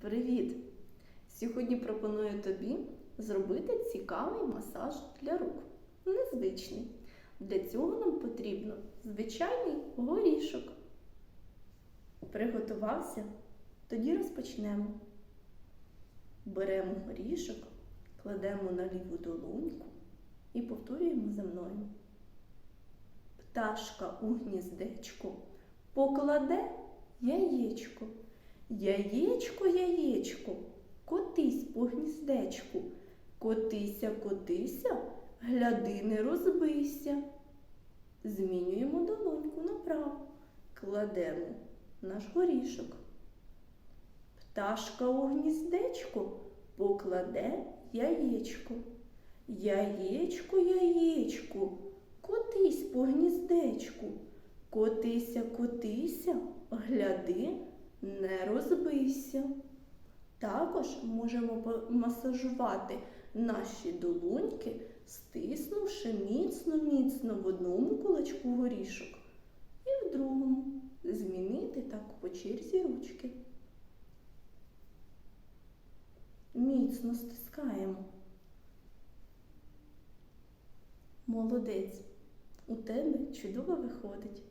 Привіт! Сьогодні пропоную тобі зробити цікавий масаж для рук. Незвичний. Для цього нам потрібно звичайний горішок. Приготувався? Тоді розпочнемо. Беремо горішок, кладемо на ліву долоньку і повторюємо за мною. Пташка у гніздечко покладе яєчко. Яєчко, яєчко, котись по гніздечку. Котися, котися, гляди, не розбийся. Змінюємо долоньку направо, кладемо наш горішок. Пташка у гніздечко покладе яєчко. Яєчко, яєчко, котись по гніздечку. Котися, котися, гляди, не розбийся. Також можемо помасажувати наші долоньки, стиснувши міцно-міцно в одному кулачку горішок і в другому. Змінити так по черзі ручки. Міцно стискаємо. Молодець. У тебе чудово виходить.